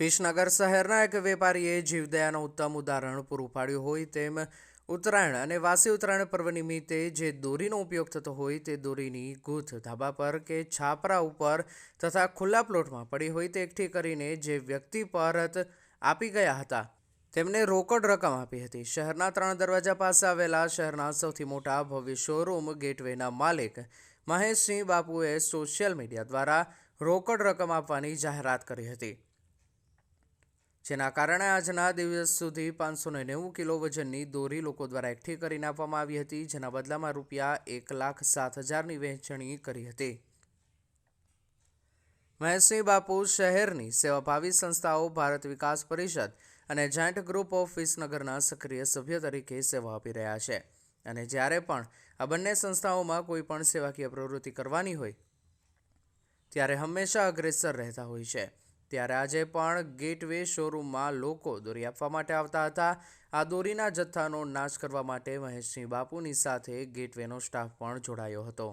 વિસનગર શહેરના એક વેપારીએ જીવદયાનું ઉત્તમ ઉદાહરણ પૂરું પાડ્યું હોય તેમ ઉત્તરાયણ અને વાસી ઉત્તરાયણ પર્વ નિમિત્તે જે દોરીનો ઉપયોગ થતો હોય તે દોરીની ગૂંથ ધાબા પર કે છાપરા ઉપર તથા ખુલ્લા પ્લોટમાં પડી હોય તે એકઠી કરીને જે વ્યક્તિ પરત આપી ગયા હતા, તેમને રોકડ રકમ આપી હતી. શહેરના ત્રણ દરવાજા પાસે આવેલા શહેરના સૌથી મોટા ભવ્ય શોરૂમ ગેટવેના માલિક મહેશસિંહ બાપુએ સોશિયલ મીડિયા દ્વારા રોકડ રકમ આપવાની જાહેરાત કરી હતી. જેના કારણે આજના દિવસ સુધી પાંચસો નેવું કિલો વજનની દોરી લોકો દ્વારા એકઠી કરીને આપવામાં આવી હતી, જેના બદલામાં રૂપિયા એક લાખ સાત હજારની વહેંચણી કરી હતી. મહેશસિંહ બાપુ શહેરની સેવાભાવી સંસ્થાઓ, ભારત વિકાસ પરિષદ અને જાયન્ટ ગ્રુપ ઓફ વિસનગરના સક્રિય સભ્ય તરીકે સેવા આપી રહ્યા છે. અને જ્યારે પણ આ બંને સંસ્થાઓમાં કોઈ પણ સેવાકીય પ્રવૃત્તિ કરવાની હોય, ત્યારે હંમેશા અગ્રેસર રહેતા હોય છે. ત્યારે આજે પણ ગેટવે શોરૂમમાં લોકો દોરી આપવા માટે આવતા હતા. આ દોરીના જથ્થાનો નાશ કરવા માટે મહેશસિંહ બાપુની સાથે ગેટવેનો સ્ટાફ પણ જોડાયો હતો.